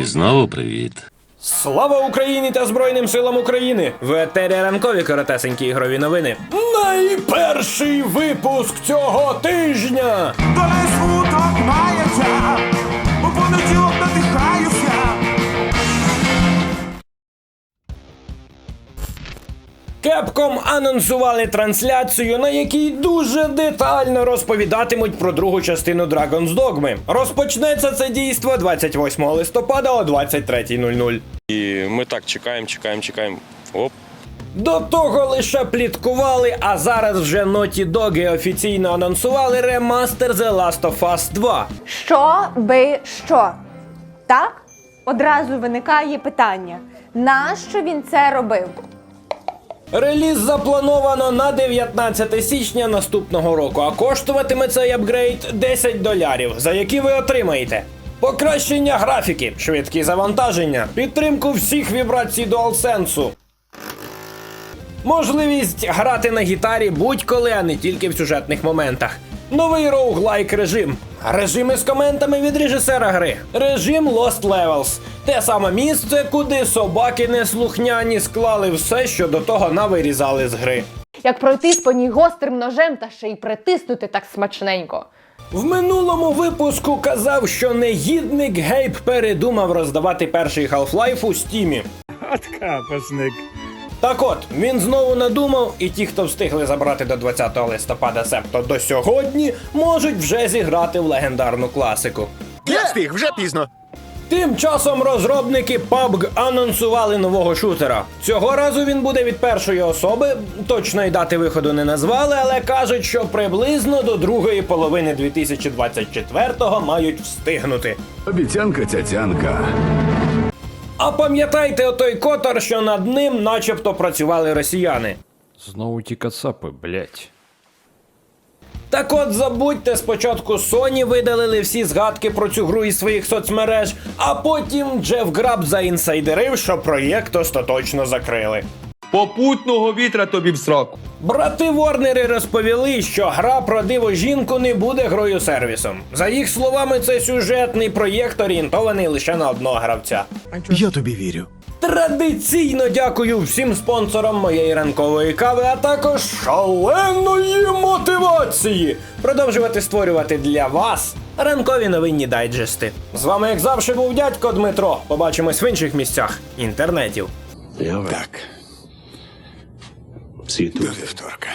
І знову привіт. Слава Україні та Збройним силам України! В етері ранкові коротесенькі ігрові новини. Найперший випуск цього тижня! Доля смуток мається, Кепком анонсували трансляцію, на якій дуже детально розповідатимуть про другу частину Dragon's Dogma. Розпочнеться це дійство 28 листопада о 23.00. І ми так чекаємо, чекаємо, чекаємо. Оп. До того лише пліткували, а зараз вже Naughty Dog офіційно анонсували ремастер The Last of Us 2. Що би що? Так? Одразу виникає питання: нащо він це робив? Реліз заплановано на 19 січня наступного року, а коштуватиме цей апгрейд 10 долярів, за які ви отримаєте. Покращення графіки, швидкі завантаження, підтримку всіх вібрацій DualSense. Можливість грати на гітарі будь-коли, а не тільки в сюжетних моментах. Новий роуглайк режим. Режими з коментами від режисера гри. Режим Lost Levels. Те саме місце, куди собаки неслухняні склали все, що до того навирізали з гри. Як пройтись по ній гострим ножем та ще й притиснути так смачненько. В минулому випуску казав, що негідник Гейб передумав роздавати перший Half-Life у стімі. Так от, він знову надумав, і ті, хто встигли забрати до 20 листопада, себто до сьогодні, можуть вже зіграти в легендарну класику. Я встиг, вже пізно. Тим часом розробники PUBG анонсували нового шутера. Цього разу він буде від першої особи. Точної дати виходу не назвали, але кажуть, що приблизно до другої половини 2024-го мають встигнути. Обіцянка цяцянка. А пам'ятайте отой котор, що над ним начебто працювали росіяни. Знову ті кацапи, блять. Так от забудьте, спочатку Sony видалили всі згадки про цю гру із своїх соцмереж, а потім Джеф Граб заінсайдерив, що проєкт остаточно закрили. Попутного вітра тобі в сраку. Брати Ворнери розповіли, що гра про диво жінку не буде грою сервісом. За їх словами, це сюжетний проєкт, орієнтований лише на одного гравця. Я тобі вірю. Традиційно дякую всім спонсорам моєї ранкової кави, а також шаленої мотивації продовжувати створювати для вас ранкові новинні дайджести. З вами, як завжди, був дядько Дмитро. Побачимось в інших місцях інтернетів. Так. До вівторка.